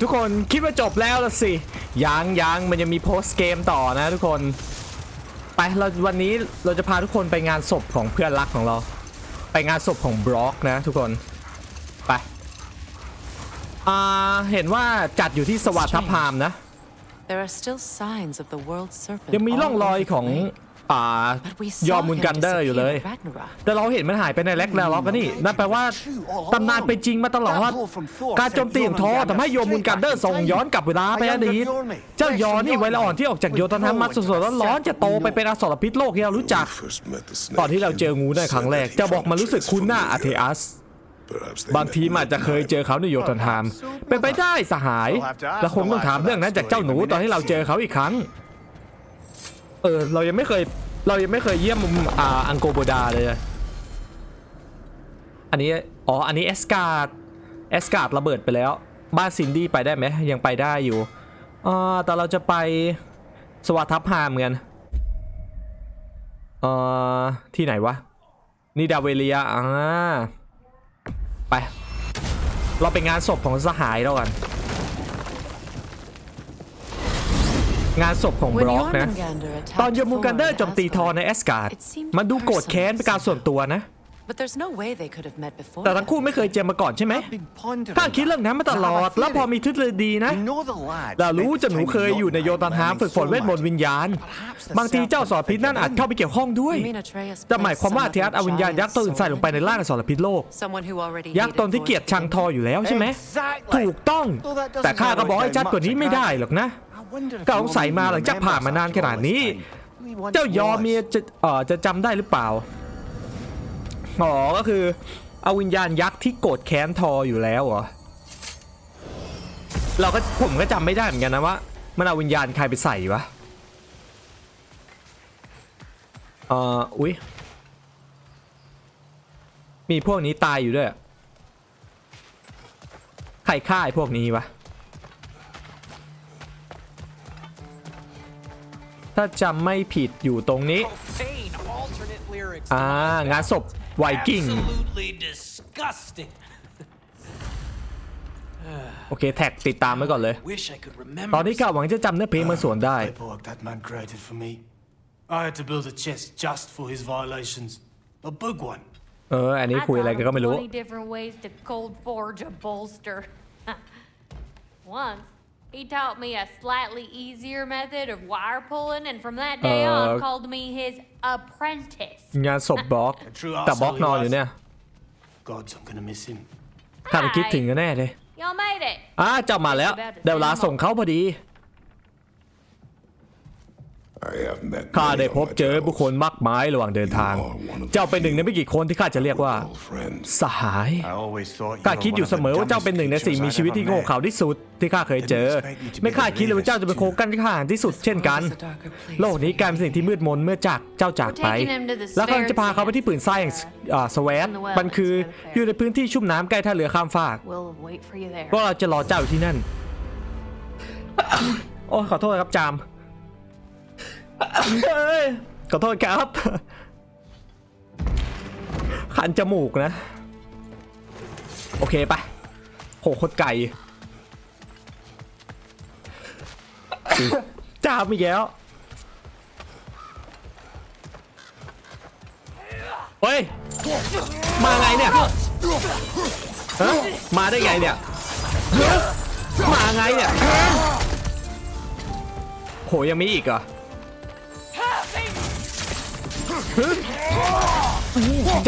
ทุกคนคิดว่าจบแล้วละสิยังยังมันยังมีโพสเกมต่อนะทุกคน ไปเราวันนี้เราจะพาทุกคนไปงานศพของเพื่อนรักของเรา ไปงานศพของบล็อกนะทุกคนไปอ่าเห็นว่าจัดอยู่ที่สวัสดิ์ทัพพามนะ There are still signs of the world serpent. ยังมีร่องรอยของ อ่า But we ยอ saw มมุน him กันเดอร์อยู่เลย disappear at Ragnarok. แต่เราเห็นมันหายไปในแล็กแล้วล็อกกันนี่นั่นแปลว่าตำนานเป็นจริงมาตลอดการโจมตีของทอทำให้โยมมุนกันเดอร์ส่งย้อนกลับเวลาไปอดีตเจ้ายอนี่ไวละอ่อนที่ออกจากโยธนธรรมมาสดๆร้อนๆจะโตไปเป็นอสรพิษโลกที่เรารู้จัก ตอนที่เราเจองูในครั้งแรกจะบอกมันรู้สึกคุ้นหน้าอาเทอัสบางทีมันอาจจะเคยเจอเขาในโยธนธรรมเป็นไปได้สหาย และคงต้องถามเรื่องนั้นจากเจ้าหนูตอนที่เราเจอเขาอีกครั้ง เออเรายังไม่เคย เรายังไม่เคยเยี่ยมอ่าอังโกโบดาเลย อันนี้ อ๋อ อันนี้เอสการ์ดเอสการ์ดระเบิดไปแล้ว บ้านซินดี้ไปได้ไหมยังไปได้อยู่อ่าแต่เราจะไปสวัสดทัพพามเหมือนกันเอ่อที่ไหนวะ นี่ดาเวเลียอ่าไป เราไปงานศพของสหายเรากัน งานศพของบ When ล็อกนะ Jormungandr attacked ตอนโยมูกันเดอร์ Thor โจมตีทอในแอสการ์ด It seemed มันดูโกรธแค้นเป็นการส่วนตัวนะ But there's no way they could have met before. แต่ทั้งคู่ไม่เคยเจอมาก่อนใช่ไหมข้าคิดเรื่องนั้นมาตลอด แล้วพอมีทฤษฎีนะเรารู้จะหนูเคยอยู่ในโยตันฮามฝึกฝนเวทมนต์วิญญาณ บางทีเจ้าสอนพิษนั่นอาจเข้าไปเกี่ยวข้องด้วย You mean Atreus จะหมายความว่า placed เทียสเอาวิญญาณยักษ์ตัวอื่นใส่ลงไปในร่างอสรพิษโลก Someone who already ยักษ์ตนที่เกลียดชังทออยู่แล้วใช่ไหม ถูกต้อง แต่ข้าก็บอกให้ชัดกว่านี้ไม่ได้หรอกนะ ก็สงสัยมาหลังจากผ่านมานานขนาดนี้ เจ้ายอมเมียจะเอ่อจะจำได้หรือเปล่าอ๋อก็คือเอาวิญญาณยักษ์ที่โกรธแค้นทออยู่แล้วเหรอเราก็ผมก็จำไม่ได้เหมือนกันนะว่ามันเอาวิญญาณใครไปใส่วะเอ่ออุ๊ยมีพวกนี้ตายอยู่ด้วยใครฆ่าไอ้พวกนี้วะ ถ้าจำไม่ผิดอยู่ตรงนี้ Profane alternate lyrics. อ่างานศพไวกิ้ง Absolutely disgusting. โอเค แท็กติดตามไว้ก่อนเลย Wish I could remember. ตอนนี้ข้าหวังจะจำเนื้อเพลงบางส่วนได้ paperwork that man created for me. I had to build a chest just for his violations. A big one. เออ อันนี้ I คุยอะไร thought กัน of ก็ไม่รู้20 different ways to cold forge a bolster. Once, he taught me a slightly easier method of wire pulling, and from that day Uh, on, called me his apprentice. งานศพบล็อกแต่บล็อกนอนอยู่เนี่ย Gods, I'm gonna miss him. ข้าไปคิดถึงกันแน่เลย Y'all made it. อ่าเจ้ามาแล้ว ได้เวลาส่งเขาพอดี ข้าได้พบเจอบุคคลมากมายระหว่างเดินทาง เจ้าเป็นหนึ่งในไม่กี่คนที่ข้าจะเรียกว่า สหาย ข้าคิดอยู่เสมอว่าเจ้าเป็นหนึ่งในสิ่งมีชีวิตที่โง่เขลาที่สุดที่ข้าเคยเจอ ไม่คาดคิดเลยว่าเจ้าจะเป็นโครงกันที่ข้าอ่านที่สุดเช่นกัน โลกนี้กลายเป็นสิ่งที่มืดมนเมื่อจากเจ้าจากไป แล้วกำลังจะพาเขาไปที่ผืนทรายแห่งสวตมันคืออยู่ในพื้นที่ชุ่มน้ำใกล้ท่าเรือข้ามฟาก We'll wait for you there. พวกเราจะรอเจ้าอยู่ที่นั่น โอ้ขอโทษครับจาม เฮ้ยขอโทษครับ คันจมูกนะ โอเคไปโหโคตรไก่จามอีกแล้วเฮ้ย มาไงเนี่ยฮะมาได้ไงเนี่ยมาไงเนี่ยโหยังมีอีกเหรอฮะ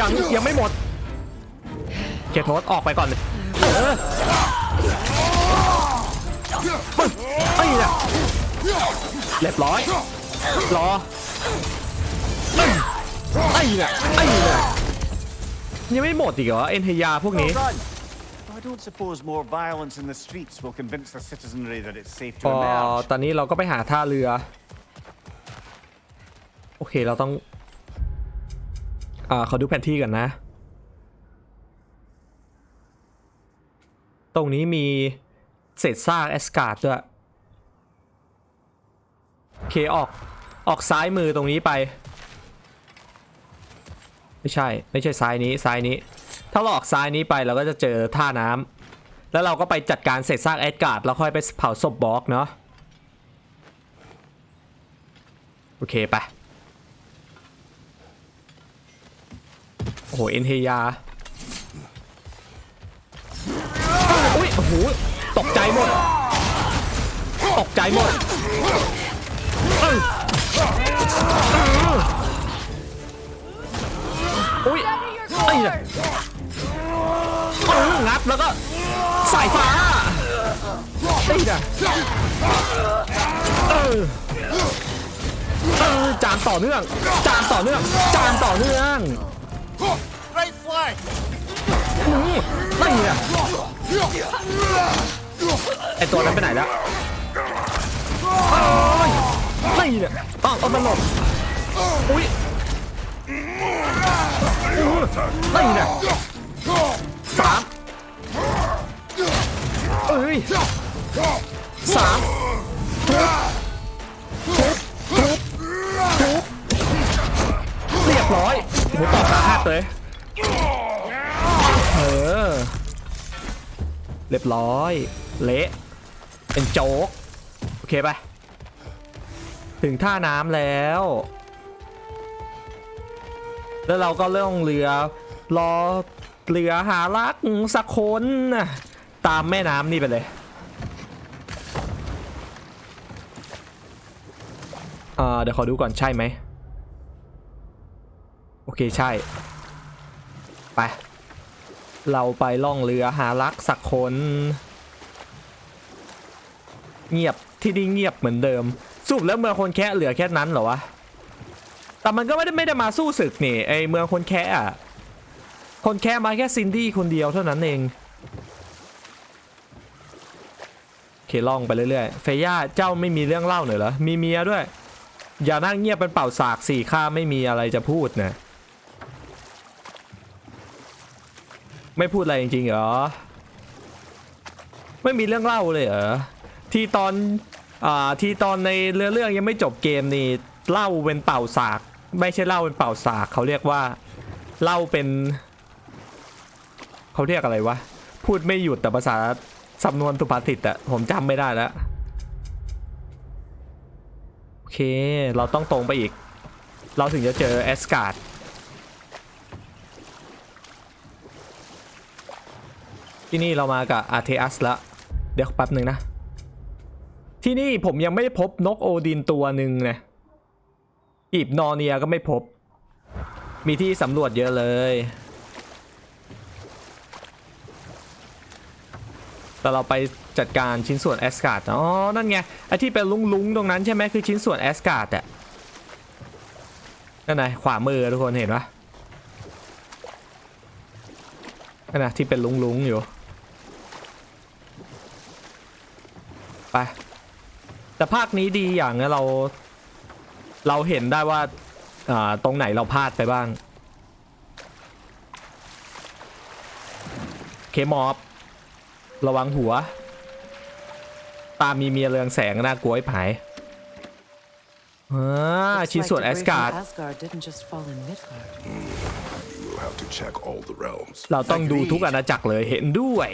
ยังยังไม่หมดเคโทษออกไปก่อนเลยเออปึ๊บไอ้เนี่ยเรียบร้อยรอไอ้เนี่ยไอ้เนี่ยยังไม่หมดอีกเหรอเอ็นเทยาพวกนี้ Well done. I don't suppose more violence in the streets will convince the citizenry that it's safe พ to อ emerge. ตอนนี้เราก็ไปหาท่าเรือ โอเค เราต้อง อ่าขอดูแผนที่ก่อนนะ ตรงนี้มีเศษซากแอสการ์ดด้วยโอเคออกออกซ้ายมือตรงนี้ไป ไม่ใช่ ไม่ใช่ซ้ายนี้ซ้ายนี้ ถ้าเราออกซ้ายนี้ไปเราก็จะเจอท่าน้ำแล้วเราก็ไปจัดการเศษซากแอดการ์ดแล้วค่อยไปเผาศพบล็อกเนาะโอเคไป โอ้โหเอ็นเฮียาอุ้ยโอ้โหตกใจหมด ตกใจหมดอ้ยอุ้ยไอ้เนี่ยเอองัดแล้วก็สายฟ้าไอ้เนี่ยเออเออจานต่อเนื่อง จานต่อเนื่อง จานต่อเนื่อง Great flag! อืมไม่เนี่ยไอตัวนั้นไปไหนแล้วโอ้ยไม่เนี่ยต้องเอามันหลบอุ้ยอื้อไม่เนี่ยสามเอ้ยสามทุบทุบทุบทุบเรียบร้อย โหต่อขาหักเลยเออ เรียบร้อย เละ เป็นโจ๊ก โอเคไป ถึงท่าน้ำแล้ว แล้วเราก็เล่องเรือ รอเรือหารักสักคนน่ะตามแม่น้ำนี่ไปเลยอ่าเดี๋ยวขอดูก่อนใช่ไหม เคใช่ ไป เราไปล่องเรือหารักสักคน เงียบที่นี่เงียบเหมือนเดิมสรุปแล้วเมืองคนแค่เหลือแค่นั้นเหรอวะ แต่มันก็ไม่ได้ไม่ได้มาสู้ศึกนี่ไอเมืองคนแค่อะคนแค่มาแค่ซินดี้คนเดียวเท่านั้นเองเคล่องไปเรื่อยๆ เฟย่าเจ้าไม่มีเรื่องเล่าหน่อยเหรอ มีเมียด้วย อย่านั่งเงียบเป็นเป่าสากสี่ข้าไม่มีอะไรจะพูดนะ ไม่พูดอะไรจริงๆเหรอ ไม่มีเรื่องเล่าเลยเหรอ ที่ตอน อ่า ที่ตอนในเรื่องเรื่องยังไม่จบเกมนี่เล่าเป็นเป่าสาก ไม่ใช่เล่าเป็นเป่าสาก เขาเรียกว่าเล่าเป็น เขาเรียกอะไรวะ พูดไม่หยุดแต่ภาษาสำนวนสุภาษิตอะผมจำไม่ได้แล้ว โอเค เราต้องตรงไปอีก เราถึงจะเจอแอสการ์ด ที่นี่เรามากับอาร์เทอัสล้วเดี๋ยวแป๊บหนึ่งนะ ที่นี่ผมยังไม่พบนกโอดินตัวหนึ่งนะอีบนอร์เนียก็ไม่พบ มีที่สำรวจเยอะเลยแต่เราไปจัดการชิ้นส่วนแอสการ์ดอ๋อ นั่นไง ไอที่เป็นลุงๆ ตรงนั้นใช่ไหมคือชิ้นส่วนแอสการ์ดอะนั่นไงขวามือทุกคนเห็นปะ นั่นนะที่เป็นลุงๆอยู่ ไป แต่ภาคนี้ดีอย่างนะเรา เราเห็นได้ว่าอ่าตรงไหนเราพลาดไปบ้าง เคมอบ ระวังหัว ตามีเมียเรืองแสงน่ากลัวไอ้ผายอ่า Looks ชิ้น like ส่วนแอ debris ส from การ์ด have to check all the realms. เราต้องดูทุกอาณาจักรเลยเห็นด้วย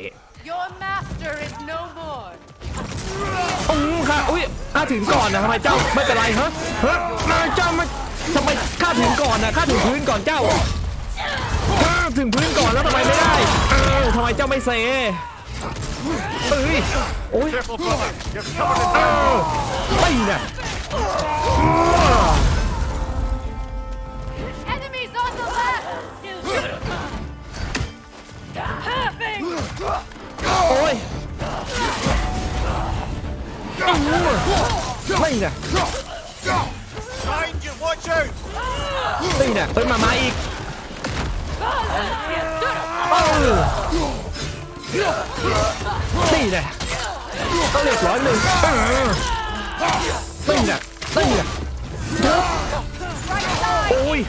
Your master is no more. อืมค่ะอุ้ยข้าถึงก่อนนะทำไมเจ้าไม่เป็นไรฮะฮะนายเจ้าไม่ทำไมข้าถึงก่อนนะข้าถึงพื้นก่อนเจ้าข้าถึงพื้นก่อนแล้วทำไมไม่ได้เออทำไมเจ้าไม่เซเอ้ยโอ้ย Careful, brother! You're covered in เออไม่เนี่ย โอ้ยอื้อไม่เนี่ย Behind you! Watch out! ไม่เนี่ยเอ้ยมามาอีกเออนี่เนี่ยก็เรียบร้อยหนึ่งเออนี่เนี่ยนี่เนี่ยโอ้ย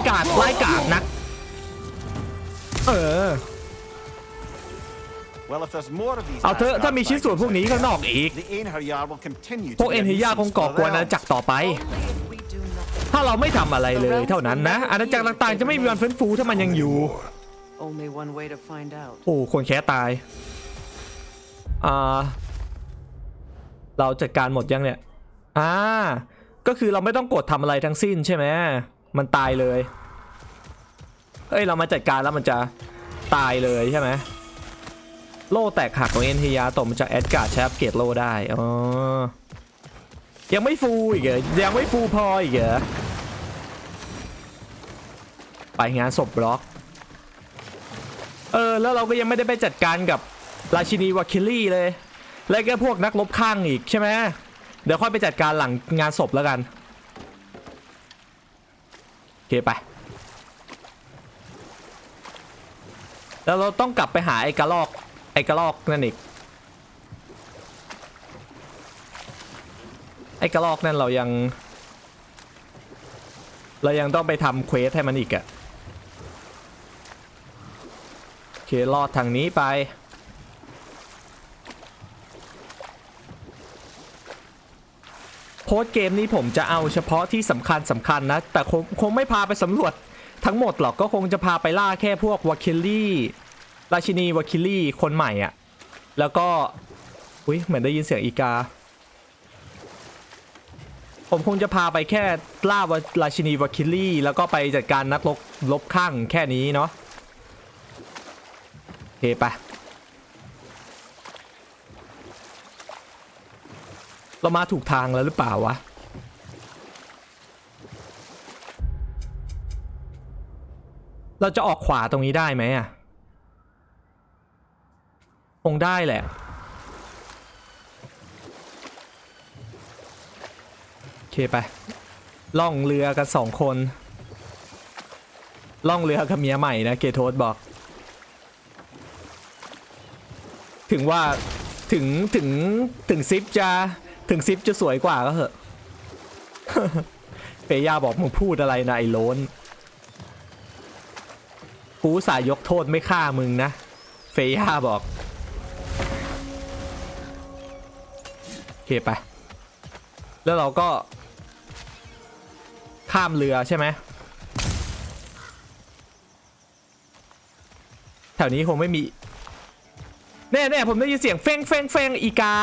ไร้กาดไร้กาดนัก เออ Well, if if there's more of these เอาเถอะ Asgard ถ้ามีชิ้นส่วนพวกนี้ข้างนอกอีก the Einherjar will continue พวก to เอ็ be น a ฮิยาคง nuisance ก่อ for กวน the อาณา realms. จักรต่อไป Only if we do nothing. ถ้าเราไม่ทำอะไรเลยเท่านั้นนะ อาณาจักรต่างๆจะไม่มีวันฟื้นฟูถ้ามันยังอยู่ Only one way to find out. โอ้คนแค่ตาย อ่า เราจัดการหมดยังเนี่ย อ่า ก็คือเราไม่ต้องกดทำอะไรทั้งสิ้นใช่ไหม มันตายเลยเอ้ย เรามาจัดการแล้วมันจะตายเลยใช่ไหมโล่แตกหักของเอ็นทียาตกมาจากแอดการ์ดใช้อัปเกรดโล่ได้อ๋อยังไม่ฟูอีกเหรอยังไม่ฟูพออีกเหรอไปงานศพบล็อก เออ แล้วเราก็ยังไม่ได้ไปจัดการกับราชินีวาคิลี่เลย และก็พวกนักรบข้างอีกใช่ไหมเดี๋ยวค่อยไปจัดการหลังงานศพแล้วกัน เคไป แล้วเราต้องกลับไปหาไอ้กระลอก ไอ้กระลอกนั่นอีก ไอ้กระลอกนั่นเรายัง เรายังต้องไปทำเควสให้มันอีกอะโอเคลอดทางนี้ไป พสเกมนี้ผมจะเอาเฉพาะที่สำคัญสำคัญนะ แต่คงคงไม่พาไปสำรวจทั้งหมดหรอกก็คงจะพาไปล่าแค่พวกวาคิลลี่ราชินีวาคิลลี่คนใหม่อะแล้วก็ อุ้ยเหมือนได้ยินเสียงอีกา ผมคงจะพาไปแค่ล่าวาราชินีวาคิลลี่ แล้วก็ไปจัดการนักลบลบข้างแค่นี้เนาะโอเคไป เรามาถูกทางแล้วหรือเปล่าวะเราจะออกขวาตรงนี้ได้ไหมอะคงได้แหละ โอเคไป ล่องเรือกันสองคน ล่องเรือกับเมียใหม่นะ เกโทสบอก ถึงว่าถึงถึงถึงซิปจะ ถึงซิปจะสวยกว่าก็เหอะเฟย่าบอกมึงพูดอะไรนะไอ้โลนกูสายยกโทษไม่ฆ่ามึงนะ เฟย่าบอกโอเคไป แล้วเราก็ ข้ามเรือใช่ไหมแถวนี้คงไม่มี แน่แน่ผมได้ยินเสียงเฟ้งเฟ้งเฟ้งอีกา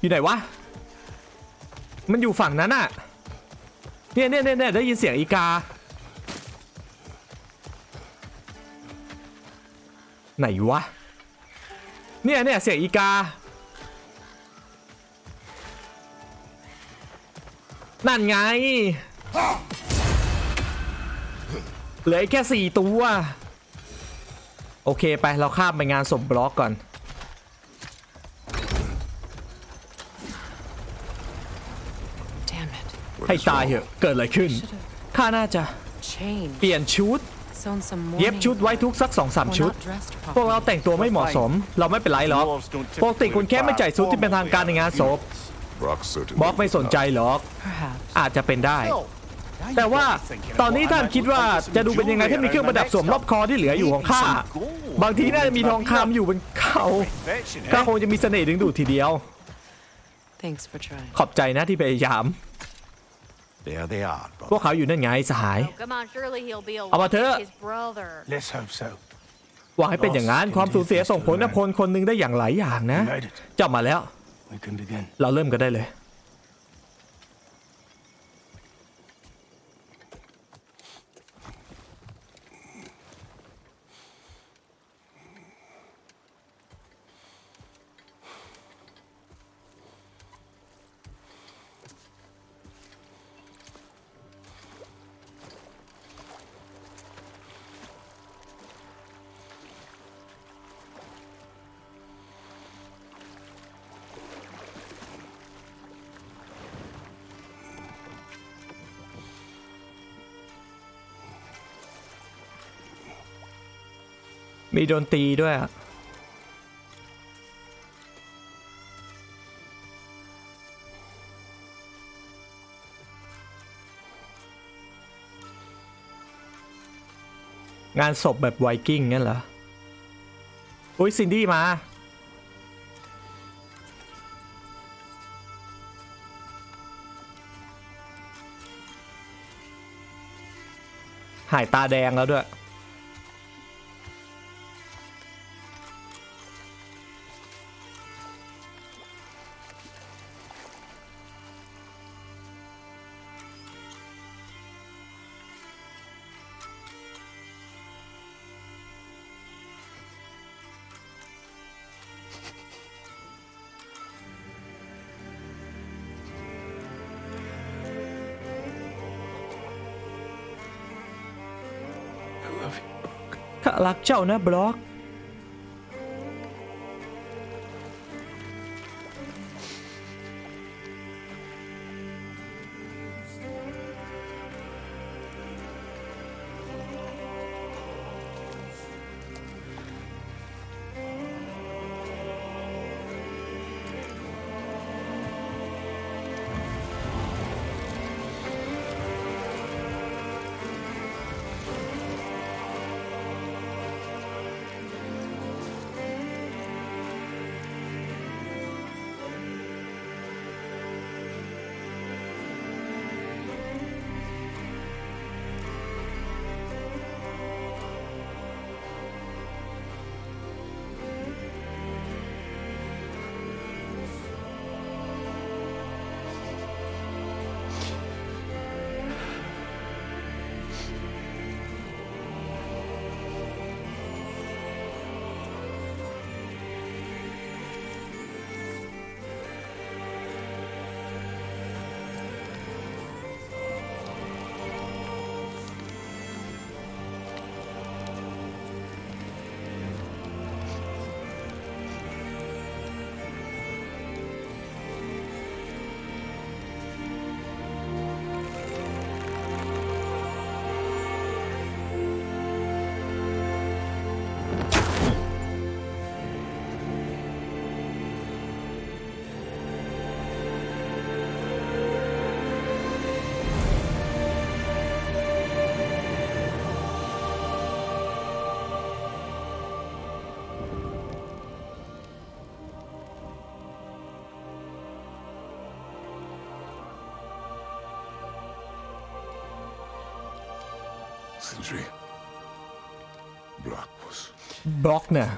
อยู่ไหนวะ มันอยู่ฝั่งนั้นอะเนี่ยเนี่ยเนี่ยเนี่ยได้ยินเสียงอีกา ไหนวะ เนี่ยเนี่ยเสียงอีกา นั่นไง เหลือแค่สี่ตัว โอเคไปเราข้ามไปงานศพบล็อกก่อน Damn it. ให้ตายเหอะ เกิดอะไรขึ้น ข้าน่าจะ Change. เปลี่ยนชุด Sewn some เย็บ mourning ชุดไว้ทุกสักสองสาม We're ชุด not dressed พวกเรา properly. แต่งตัวไม่เหมาะสม เราไม่เป็นไรหรอก ปกติคุณแค่ไม่จ่ายชุดที่เป็นทางการในงานศพ Brock certainly บล็อกไม่สนใจหรอก Perhaps. อาจจะเป็นได้ แต่ว่าตอนนี้ท่านคิดว่าจะดูเป็นยังไงถ้ามีเครื่องประดับสวมรอบคอที่เหลืออยู่ของข้า บางทีน่าจะมีทองคำอยู่บนเขาข้าคงจะมีเสน่ห์ดึงดูดทีเดียว Thanks for trying. ขอบใจนะที่พยายาม There they are, พวกเขาอยู่นั่นไงสหาย Oh, come on, surely he'll be How about along her? with his brother. Let's hope so. หวังให้เป็นอย่างนั้นความสูญเสียส่งผลกับคนคนหนึ่งได้อย่างหลายอย่างนะ We made it. เจ้ามาแล้ว We can begin. เราเริ่มกันได้เลย มีโดนตีด้วยอะงานศพแบบไวกิ้งงั้นเหรอ อุ้ยซินดี้มา หายตาแดงแล้วด้วย ข้ารั กเจ้าน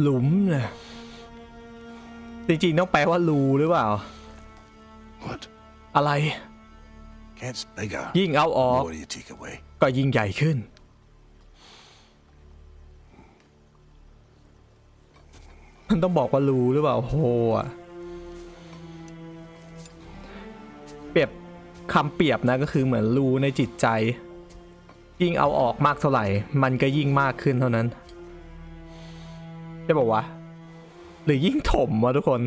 หลุมเนี่ยจริงๆต้องแปลว่ารูหรือเปล่า What? อะไร Gets bigger. ยิ่งเอาออก The more you take away. ก็ยิ่งใหญ่ขึ้น มันต้องบอกว่ารู้หรือเปล่าโหอะเปรียบคำเปรียบนะก็คือเหมือนรู้ในจิตใจ ยิ่งเอาออกมากเท่าไหร่ มันก็ยิ่งมากขึ้นเท่านั้น ได้บอกว่าหรือยิ่งถมวะทุกคน